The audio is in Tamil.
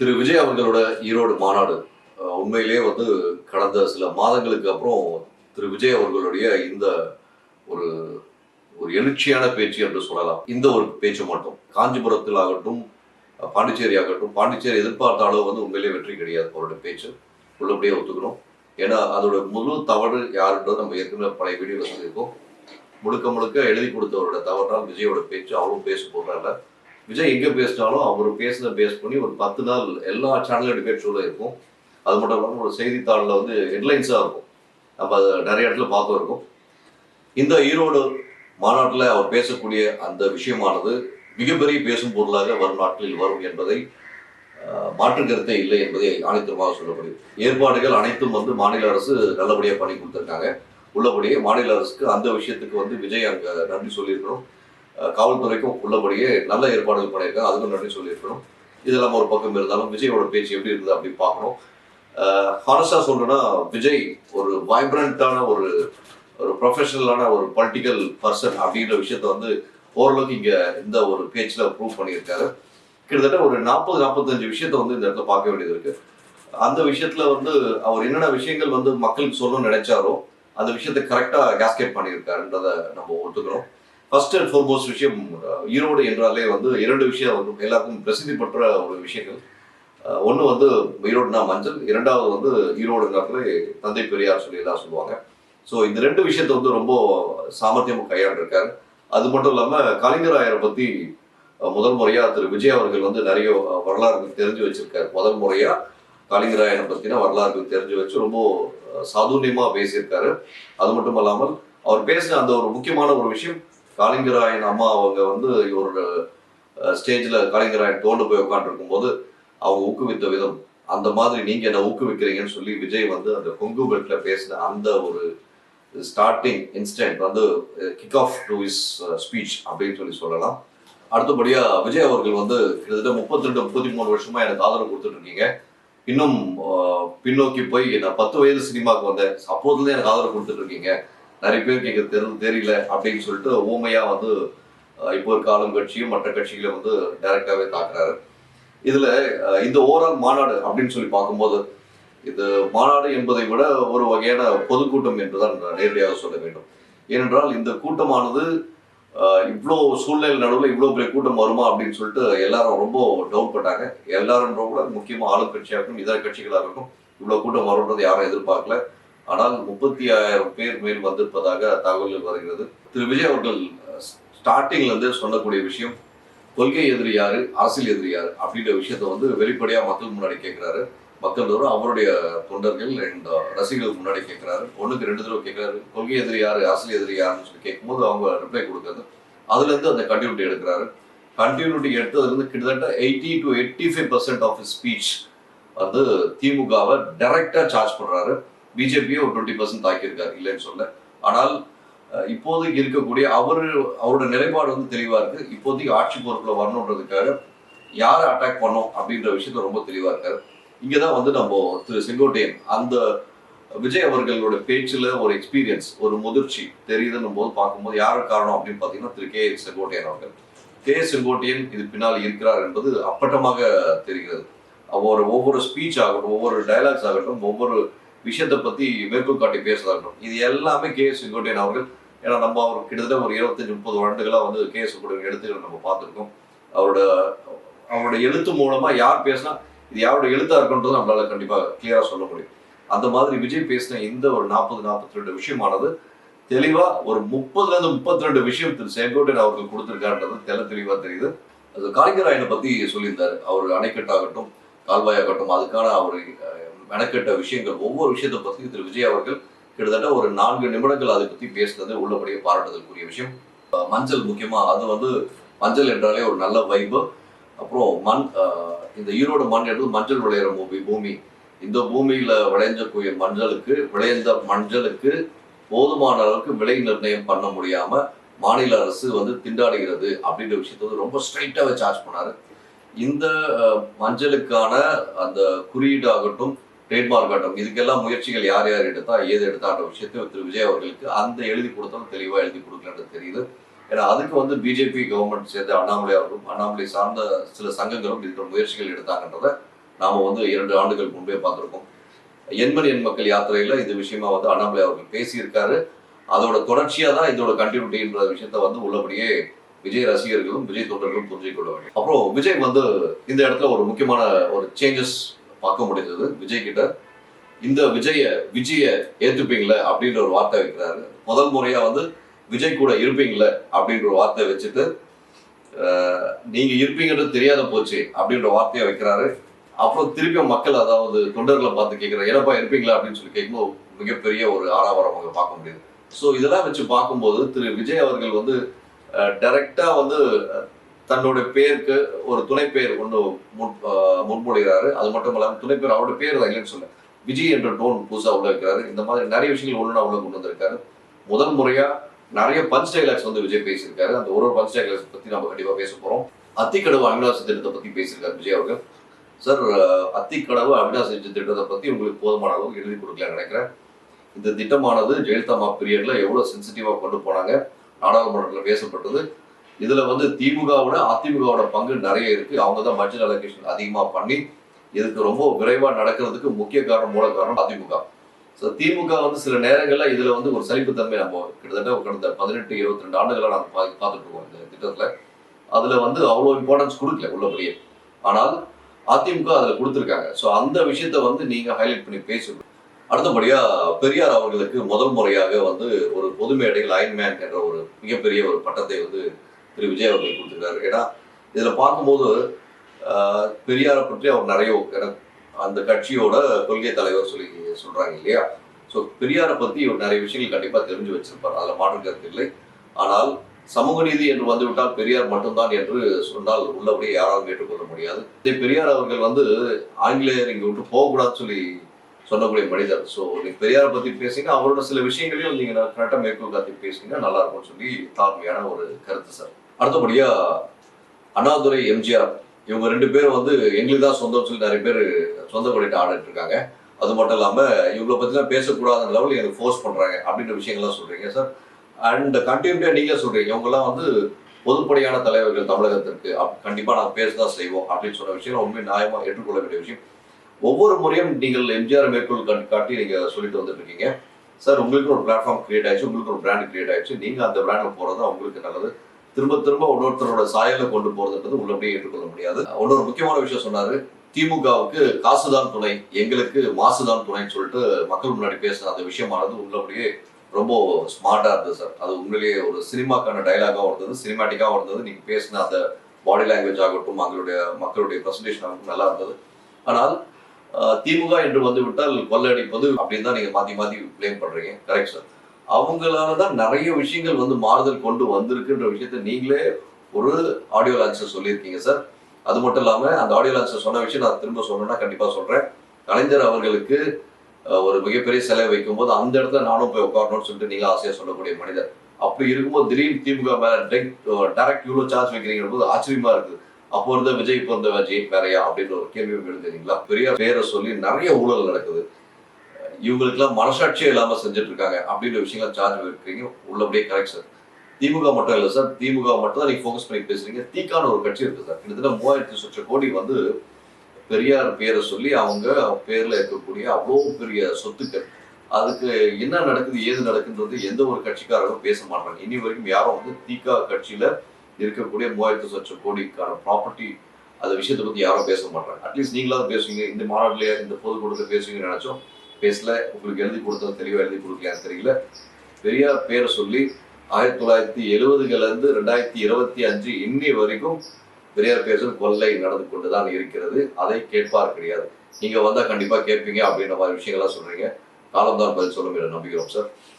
திரு விஜய் அவர்களோட ஈரோடு மாநாடு. உண்மையிலே உண்மையிலேயே வந்து கடந்த சில மாதங்களுக்கு அப்புறம் திரு விஜய் அவர்களுடைய இந்த ஒரு ஒரு எழுச்சியான பேச்சு என்று சொல்லலாம். இந்த ஒரு பேச்சு மட்டும். காஞ்சிபுரத்தில் ஆகட்டும் பாண்டிச்சேரி ஆகட்டும் பாண்டிச்சேரி எதிர்பார்த்த அளவு வந்து உண்மையிலே வெற்றி கிடையாது அவருடைய பேச்சு. உள்ளபடியே ஒத்துக்கணும் ஏன்னா அதோட முழு தவறு யாருன்றது நம்ம ஏற்கனவே பழைய வீடியோ வச்சிருக்கோம் முழுக்க முழுக்க எழுதி கொடுத்தவரோட தவறுனால் விஜயோட பேச்சு. அவரும் பேச போடுறாங்க விஜய் எங்கே பேசினாலும் அவர் பேசின பேஸ் பண்ணி ஒரு பத்து நாள் எல்லா சேனலும் டிபேட் ஷோவில் இருக்கும். அது மட்டும் இல்லாமல் ஒரு செய்தித்தாளில் வந்து ஹெட்லைன்ஸாக இருக்கும். நம்ம அதை நிறைய இடத்துல பார்த்து இருக்கோம். இந்த ஈரோடு மாநாட்டில் அவர் பேசக்கூடிய அந்த விஷயமானது மிகப்பெரிய பேசும் பொருளாக வரும் நாட்களில் வரும் என்பதை மாற்று கருத்தே இல்லை என்பதை ஆணித்தரமாக சொல்லப்படுது ஏற்பாடுகள் அனைத்தும் வந்து மாநில அரசு நல்லபடியாக பண்ணி கொடுத்துருக்காங்க. உள்ளபடியே மாநில அரசுக்கு அந்த விஷயத்துக்கு வந்து விஜய் அங்கே நன்றி சொல்லியிருக்கிறோம். காவல்துறைக்கும் உள்ளபடியே நல்ல ஏற்பாடுகள் பண்ணியிருக்காங்க. அதுக்கும் நன்றி சொல்லியிருக்கணும். இதெல்லாம் ஒரு பக்கம் இருந்தாலும் விஜயோட பேச்சு எப்படி இருந்தது அப்படி பார்க்கணும். ஹானஸ்டாக சொல்றேன்னா விஜய் ஒரு வைப்ரண்டான ஒரு ஒரு ப்ரொஃபஷனலான ஒரு பொலிட்டிக்கல் பர்சன் அப்படின்ற விஷயத்த வந்து ஓரளவுக்கு இங்க இந்த ஒரு பேச்சில் ப்ரூவ் பண்ணியிருக்காரு. கிட்டத்தட்ட ஒரு நாற்பது நாற்பத்தஞ்சு விஷயத்த வந்து இந்த இடத்துல பார்க்க வேண்டியது இருக்கு. அந்த விஷயத்துல வந்து அவர் என்னென்ன விஷயங்கள் வந்து மக்களுக்கு சொல்லணும்னு நினைச்சாரோ அந்த விஷயத்தை கரெக்டா கேஸ்கேட் பண்ணியிருக்காருன்றத நம்ம ஒத்துக்கிறோம். ஃபர்ஸ்ட் அண்ட் ஃபோர்மோஸ்ட் விஷயம் ஈரோடு என்றாலே வந்து இரண்டு விஷயம் வந்து எல்லாருக்கும் பிரசித்தி பெற்ற ஒரு விஷயங்கள். ஒன்று வந்து ஈரோடுனா மஞ்சள் இரண்டாவது வந்து ஈரோடுங்கிறதுல தந்தை பெரியார் சொல்லி எல்லாம் சொல்லுவாங்க. ஸோ இந்த ரெண்டு விஷயத்த வந்து ரொம்ப சாமர்த்தியமாக கையாண்டிருக்காரு. அது மட்டும் இல்லாமல் கலைஞராயரை பற்றி முதல் முறையாக திரு. விஜய் அவர்கள் வந்து நிறைய வரலாறுகள் தெரிஞ்சு வச்சிருக்காரு. முதல் முறையாக கலைஞராயரை பற்றின வரலாறுகள் தெரிஞ்சு வச்சு ரொம்ப சாதுரியமாக பேசியிருக்காரு. அது மட்டும் இல்லாமல் அவர் பேசின அந்த ஒரு முக்கியமான ஒரு விஷயம் காளிங்கராயன் அம்மா அவங்க வந்து இவரோட ஸ்டேஜில் காளிங்கராயன் தோண்டு போய் உட்காந்துருக்கும் போது அவங்க ஊக்குவித்த விதம் அந்த மாதிரி நீங்க என்ன ஊக்குவிக்கிறீங்கன்னு சொல்லி விஜய் வந்து அந்த கொங்கு பெல்ட்ல பேசின அந்த ஒரு ஸ்டார்டிங் இன்ஸ்டன்ட் வந்து kick off to his speech அப்படின்னு சொல்லி சொல்லலாம். அடுத்தபடியா விஜய் அவர்கள் வந்து கிட்டத்தட்ட முப்பத்தி ரெண்டு முப்பத்தி மூணு வருஷமா எனக்கு ஆதரவு கொடுத்துட்டு இருக்கீங்க இன்னும் பின்னோக்கி போய் நான் பத்து வயது சினிமாவுக்கு வந்தேன். அப்போதுலேருந்து எனக்கு ஆதரவு கொடுத்துட்டு இருக்கீங்க நிறைய பேருக்கு எங்க தெரு தெரியல அப்படின்னு சொல்லிட்டு ஊமையா வந்து இப்போ ஒரு காலம் கட்சியும் மற்ற கட்சிகளை வந்து டைரக்டாவே தாக்குறாரு. இதுல இந்த ஓவரால் மாநாடு அப்படின்னு சொல்லி பார்க்கும்போது இது மாநாடு என்பதை விட ஒரு வகையான பொதுக்கூட்டம் என்றுதான் நேரடியாக சொல்ல வேண்டும். ஏனென்றால் இந்த கூட்டமானது இவ்வளோ சூழ்நிலை நடுவில் இவ்வளோ பெரிய கூட்டம் வருமா அப்படின்னு சொல்லிட்டு எல்லாரும் ரொம்ப டவுட் பட்டாங்க. எல்லாரும் கூட முக்கியமாக ஆளும் கட்சியாகட்டும் இதர கட்சிகளாகட்டும் இவ்வளோ கூட்டம் வரும்ன்றது யாரும் எதிர்பார்க்கல. ஆனால் முப்பத்தி ஆயிரம் பேர் மேல் வந்திருப்பதாக தகவல்கள் வருகிறது. திரு. விஜய் அவர்கள் ஸ்டார்டிங்ல இருந்து சொல்லக்கூடிய விஷயம் கொள்கை எதிரி யாரு? அரசியல் எதிரி யாரு? அப்படின்ற விஷயத்த வந்து வெளிப்படையா மக்கள் முன்னாடி கேட்கிறாரு மக்கள் தவிர அவருடைய தொண்டர்கள் அண்ட் ரசிகர்கள் முன்னாடி கேட்கிறாரு ஒண்ணுக்கு ரெண்டு தடவை கேட்கிறாரு கொள்கை எதிரி யாரு? அரசியல் எதிரி யாருன்னு சொல்லி கேட்கும்போது அவங்க ரிப்ளை கொடுக்கறது. அதுல இருந்து அந்த கண்டினியூட்டி எடுக்கிறாரு. கண்டினியூட்டி எடுத்ததுல இருந்து கிட்டத்தட்ட eighty to eighty five percent of speech வந்து திமுகவை டைரக்டா சார்ஜ் பண்றாரு. பிஜேபியை ஒரு டுவெண்ட்டி பர்சன்ட் தாக்கியிருக்காரு இல்லைன்னு சொல்ல. ஆனால் இப்போதைக்கு இருக்கக்கூடிய அவர் அவரோட நிலைப்பாடு வந்து தெளிவாக இருக்கு. இப்போதைக்கு ஆட்சி பொறுப்புல வரணுன்றதுக்காக யாரை அட்டாக் பண்ணோம் அப்படின்ற விஷயத்த ரொம்ப தெளிவாக இருக்காரு. இங்கதான் வந்து நம்ம திரு செங்கோட்டையன் அந்த விஜய் அவர்களோட பேச்சில் ஒரு எக்ஸ்பீரியன்ஸ் ஒரு முதிர்ச்சி தெரியுதுன்னும் போது பார்க்கும்போது யாரு காரணம் அப்படின்னு பார்த்தீங்கன்னா திரு கே செங்கோட்டையன் அவர்கள். கே செங்கோட்டையன் இது பின்னால் இருக்கிறார் என்பது அப்பட்டமாக தெரிகிறது. அவர் ஒவ்வொரு ஸ்பீச் ஆகட்டும் ஒவ்வொரு டயலாக்ஸ் ஆகட்டும் ஒவ்வொரு விஷயத்தை பத்தி மேற்கோள் காட்டி பேசுறதாகட்டும் இது எல்லாமே கே செங்கோட்டையன் அவர்கள். ஏன்னா நம்ம அவர் கிட்டத்தட்ட ஒரு இருபத்தஞ்சு முப்பது வருடங்களா வந்து கே செங்கோட்டையன் எடுத்து நம்ம பார்த்துருக்கோம். அவரோட அவரோட எழுத்து மூலமா யார் பேசினா இது யாரோட எழுத்தா இருக்குன்றது நம்மளால கண்டிப்பா கிளியரா சொல்ல முடியும். அந்த மாதிரி விஜய் பேசின இந்த ஒரு நாற்பது நாற்பத்தி ரெண்டு விஷயமானது தெளிவா ஒரு முப்பதுல இருந்து முப்பத்தி ரெண்டு விஷயம் திரு செங்கோட்டையன் அவருக்கு கொடுத்துருக்காருன்றது தெல தெளிவா தெரியுது. அது காளிங்கராயனை பத்தி சொல்லியிருந்தாரு. அவர் அணைக்கட்டாகட்டும் கால்வாயாகட்டும் அதுக்கான அவர் மெனக்கெட்ட விஷயங்கள் ஒவ்வொரு விஷயத்தை பற்றியும் திரு விஜய் அவர்கள் கிட்டத்தட்ட ஒரு நான்கு நிமிடங்கள் அதை பற்றி பேசுனது உள்ளபடியே பாராட்டுதற்குரிய விஷயம். மஞ்சள் முக்கியமாக அது வந்து மஞ்சள் என்றாலே ஒரு நல்ல வைபு அப்புறம் மண் இந்த ஈரோடு மண் என்பது மஞ்சள் விளையிற பூமி பூமி. இந்த பூமியில் விளைஞ்சக்கூடிய மஞ்சளுக்கு விளைந்த மஞ்சளுக்கு போதுமான அளவுக்கு விலை நிர்ணயம் பண்ண முடியாமல் மாநில அரசு வந்து திண்டாடுகிறது அப்படின்ற விஷயத்த வந்து ரொம்ப ஸ்ட்ரைட்டாக சார்ஜ் பண்ணாரு. இந்த மஞ்சளுக்கான அந்த குறியீடு ஆகட்டும் ட்ரேட்மார்க் ஆட்டம் இதுக்கெல்லாம் முயற்சிகள் யார் யார் எடுத்தா ஏது எடுத்தான்ற விஷயத்தை திரு விஜய் அவர்களுக்கு அந்த எழுதி கொடுத்தாலும் தெளிவாக எழுதி கொடுக்கலன்றது தெரியுது. ஏன்னா அதுக்கு வந்து பிஜேபி கவர்மெண்ட் சேர்ந்த அண்ணாமலை அவர்களும் அண்ணாமலை சார்ந்த சில சங்கங்களும் இதுக்கு முயற்சிகள் எடுத்தாங்கன்றதை நாம் வந்து இரண்டு ஆண்டுகள் முன்பே பார்த்துருக்கோம். எண்மணி எண் மக்கள் யாத்திரையில் இந்த விஷயமா வந்து அண்ணாமலை அவர்கள் பேசியிருக்காரு. அதோட தொடர்ச்சியாக தான் இதோட கண்டினியூட்டின்ற விஷயத்த வந்து உள்ளபடியே விஜய் ரசிகர்களும் விஜய் தொண்டர்களும் புரிஞ்சு கொள்ள வேண்டும். அப்புறம் விஜய் வந்து இந்த இடத்துல ஒரு முக்கியமான ஒரு சேஞ்சஸ் பார்க்க முடிந்தது. விஜய் கிட்ட இந்த விஜய விஜய ஏத்துப்பீங்களே? அப்படின்ற ஒரு வார்த்தை வைக்கிறாரு. முதல் முறையா வந்து விஜய் கூட இருப்பீங்களே? அப்படின்ற ஒரு வார்த்தை வச்சுட்டு நீங்க இருப்பீங்கன்றது தெரியாத போச்சு அப்படின்ற வார்த்தையை வைக்கிறாரு. அப்புறம் திருப்பி மக்கள் அதாவது தொண்டர்களை பார்த்து கேட்கிறார் என்னப்பா இருப்பீங்களா? அப்படின்னு சொல்லி கேட்கும்போது மிகப்பெரிய ஒரு ஆறாவரம் அவங்க பார்க்க முடியுது. ஸோ இதெல்லாம் வச்சு பார்க்கும்போது திரு. விஜய் அவர்கள் வந்து டைரக்டா வந்து தன்னோட பேருக்கு ஒரு துணை பேர் ஒன்று முன் முன்மொழிகிறாரு. அது மட்டும் இல்லாமல் துணை பேர் அவரோட பேர் தான் இல்லைன்னு சொல்ல விஜய் என்ற டோன் புதுசாக உள்ள இருக்கிறாரு. இந்த மாதிரி நிறைய விஷயங்கள் ஒன்று உள்ள கொண்டு வந்திருக்காரு. முதல் முறையாக நிறைய பஞ்ச் டைலாக்ஸ் வந்து விஜய் பேசியிருக்காரு. அந்த ஒரு ஒரு பஞ்ச் டைலாக்ஸ் பற்றி நம்ம கண்டிப்பாக பேச போகிறோம் அத்திக்கடவு அவினாசி திட்டத்தை பற்றி பேசியிருக்காரு விஜய் அவர்கள். சார் அத்திக்கடவு அவினாசி திட்டத்தை பற்றி உங்களுக்கு போதுமான அளவு எழுதி கொடுக்கல நினைக்கிறேன். இந்த திட்டமானது ஜெயலலிதா மா பீரியடில் எவ்வளோ சென்சிட்டிவாக கொண்டு போனாங்க நாடாளுமன்றத்தில் பேசப்பட்டது. இதுல வந்து திமுகவோட அதிமுகவோட பங்கு நிறைய இருக்கு. அவங்க தான் பட்ஜெட் அலோகேஷன் அதிகமா பண்ணி இதுக்கு ரொம்ப விரைவா நடக்கிறதுக்கு முக்கிய காரணம் மூல காரணம் அதிமுக. ஸோ திமுக வந்து சில நேரங்களில் இதுல வந்து ஒரு சலிப்புத்தன்மை நம்ம கிட்டத்தட்ட கடந்த பதினெட்டு இருபத்தி ரெண்டு ஆண்டுகளாக நம்ம பா- பார்த்துட்டு இருக்கோம் இந்த திட்டத்தில். அதுல வந்து அவ்வளோ இம்பார்ட்டன்ஸ் கொடுக்கல உள்ளபடியே. ஆனால் அதிமுக அதில் கொடுத்துருக்காங்க. ஸோ அந்த விஷயத்த வந்து நீங்க ஹைலைட் பண்ணி பேசணும் அடுத்தபடியா பெரியார் அவர்களுக்கு முதல் முறையாக வந்து ஒரு பொது மேடையில் அயன்மேன் என்ற ஒரு மிகப்பெரிய ஒரு பட்டத்தை வந்து திரு விஜய் அவர்கள் கொடுத்துருக்காரு. ஏன்னா இதில் பார்க்கும்போது பெரியாரை பற்றி அவர் நிறைய எனக்கு அந்த கட்சியோட கொள்கை தலைவர் சொல்லி சொல்கிறாங்க இல்லையா? ஸோ பெரியாரை பற்றி இவர் நிறைய விஷயங்கள் கண்டிப்பாக தெரிஞ்சு வச்சிருப்பார். அதில் மாற்று கருத்து இல்லை. ஆனால் சமூக நீதி என்று வந்துவிட்டால் பெரியார் மட்டும்தான் என்று சொன்னால் உள்ளபடியே யாராலும் ஏற்றுக்கொள்ள முடியாது. இதே பெரியார் அவர்கள் வந்து ஆங்கிலேயர் இங்கே விட்டு போகக்கூடாதுன்னு சொல்லி சொல்லக்கூடிய மனிதர். ஸோ நீங்கள் பெரியாரை பற்றி பேசிங்கன்னா அவரோட சில விஷயங்களையும் நீங்கள் கரெக்டாக மேற்கோள் காத்தி பேசிங்கன்னா நல்லா இருக்கும்னு சொல்லி தாழ்மையான ஒரு கருத்து சார். அடுத்தபடியா அண்ணாதுரை எம்ஜிஆர் இவங்க ரெண்டு பேரும் வந்து எங்களுக்கு தான் சொந்தம் சொல்லி நிறைய பேர் சொந்த பண்ணிட்டு ஆடிட்டு இருக்காங்க. அது மட்டும் இல்லாம இவங்கள பத்திலாம் பேசக்கூடாத லெவலில் எனக்கு ஃபோர்ஸ் பண்றாங்க அப்படின்ற விஷயங்கள்லாம் சொல்றீங்க சார் அண்ட் கண்டினியூட்டியா நீங்களே சொல்றீங்க. இவங்கெல்லாம் வந்து பொதுப்படையான தலைவர்கள் தமிழகத்திற்கு. அப்- கண்டிப்பா நாங்கள் பேசதான் செய்வோம் அப்படின்னு சொன்ன விஷயம் உண்மை நியாயமா ஏற்றுக்கொள்ள வேண்டிய விஷயம். ஒவ்வொரு முறையும் நீங்கள் எம்ஜிஆர் மேற்கோள் காட்டி- நீங்க சொல்லிட்டு வந்துட்டு இருக்கீங்க. சார் உங்களுக்கு ஒரு பிளாட்ஃபார்ம் கிரியேட் ஆயிடுச்சு உங்களுக்கு ஒரு பிராண்ட் கிரியேட் ஆயிடுச்சு. நீங்க அந்த பிராண்ட்ல போறது தான் உங்களுக்கு நல்லது. திரும்ப திரும்ப இன்னொருத்தரோட சாயல கொண்டு போறதுன்றது உள்ளபடியே ஏற்றுக்கொள்ள முடியாது. இன்னொரு முக்கியமான விஷயம் சொன்னாரு. திமுகவுக்கு காசுதான் துணை எங்களுக்கு மாசுதான் துணைன்னு சொல்லிட்டு மக்கள் முன்னாடி பேசின அந்த விஷயமானது உள்ளபடியே ரொம்ப ஸ்மார்ட்டா இருந்தது சார். அது உண்மையிலேயே ஒரு சினிமாக்கான டைலாகாகவும் இருந்தது சினிமாட்டிக்காகவும் இருந்தது. நீங்க பேசின அந்த பாடி லாங்குவேஜ் ஆகட்டும் அவங்களுடைய மக்களுடைய பிரசன்டேஷன் ஆகட்டும் நல்லா இருந்தது. ஆனால் திமுக என்று வந்துவிட்டால் கொள்ளடிப்பது அப்படின்னு தான் நீங்க மாத்தி மாத்தி ப்ளேம் பண்றீங்க. கரெக்ட் சார் அவங்களால தான் நிறைய விஷயங்கள் வந்து மாறுதல் கொண்டு வந்திருக்குன்ற விஷயத்த நீங்களே ஒரு ஆடியோ லான்ச்சர் சொல்லியிருக்கீங்க சார் அது மட்டும் இல்லாம அந்த ஆடியோ லான்ச்சர் சொன்ன விஷயம் நான் திரும்ப சொல்லணும்னா கண்டிப்பா சொல்றேன். கலைஞர் அவர்களுக்கு ஒரு மிகப்பெரிய சிலை வைக்கும்போது அந்த இடத்துல நானும் போய் உட்காரணும்னு சொல்லிட்டு நீங்க ஆசையா சொல்லக்கூடிய மனிதர். அப்படி இருக்கும்போது திடீர்னு திமுக மேல டைரக்ட் இவ்வளவு சார்ஜ் வைக்கிறீங்க போது ஆச்சரியமா இருக்குது அப்போ இருந்த விஜய் இப்போ இருந்த விஜய் வேறையா? அப்படின்ற ஒரு கேள்வி எழுதுறீங்களா பெரிய பேரை சொல்லி நிறைய ஊழல் நடக்குது. இவங்களுக்குலாம் மனசாட்சியே இல்லாமல் செஞ்சுட்டு இருக்காங்க அப்படின்ற விஷயங்கள் சார்ஜ் வைக்கிறீங்க உள்ளபடியே கரெக்ட் சார் திமுக மட்டும் இல்லை சார் திமுக மட்டும் தான் நீங்க ஃபோக்கஸ் பண்ணி பேசுறீங்க. தீக்கான ஒரு கட்சி இருக்கு சார் கிட்டத்தட்ட மூவாயிரத்தி சொச்ச கோடி வந்து பெரியார் பேரை சொல்லி அவங்க பேர்ல இருக்கக்கூடிய அவ்வளோ பெரிய சொத்துக்கள். அதுக்கு என்ன நடக்குது ஏது நடக்குன்றது எந்த ஒரு கட்சிக்காரரும் பேச மாட்டாங்க. இனி வரைக்கும் யாரும் வந்து தீகா கட்சியில இருக்கக்கூடிய மூவாயிரத்து சொச்ச கோடிக்கான ப்ராப்பர்ட்டி அந்த விஷயத்தை பத்தி யாரும் பேச மாட்டாங்க. அட்லீஸ்ட் நீங்களாவது பேசுவீங்க. இந்த மாநாட்டிலேயே இந்த பொதுக்கூட்டத்தில் பேசுவீங்கன்னு நினைச்சோம். பேசல. உங்களுக்கு எழுதி கொடுத்தா தெளிவாக எழுதி கொடுக்கலான்னு தெரியல. பெரியார் பேரை சொல்லி ஆயிரத்தி தொள்ளாயிரத்தி எழுபதுகள்லேருந்து ரெண்டாயிரத்தி இருபத்தி அஞ்சு இன்னி வரைக்கும் பெரியார் பேசும் கொள்ளை நடந்து கொண்டு தான் இருக்கிறது. அதை கேட்பார் கிடையாது. நீங்கள் வந்தால் கண்டிப்பாக கேட்பீங்க அப்படின்ற மாதிரி விஷயங்கள்லாம் சொல்கிறீங்க காலம்தான் பதில் சொல்லும் என நம்புகிறோம் சார்.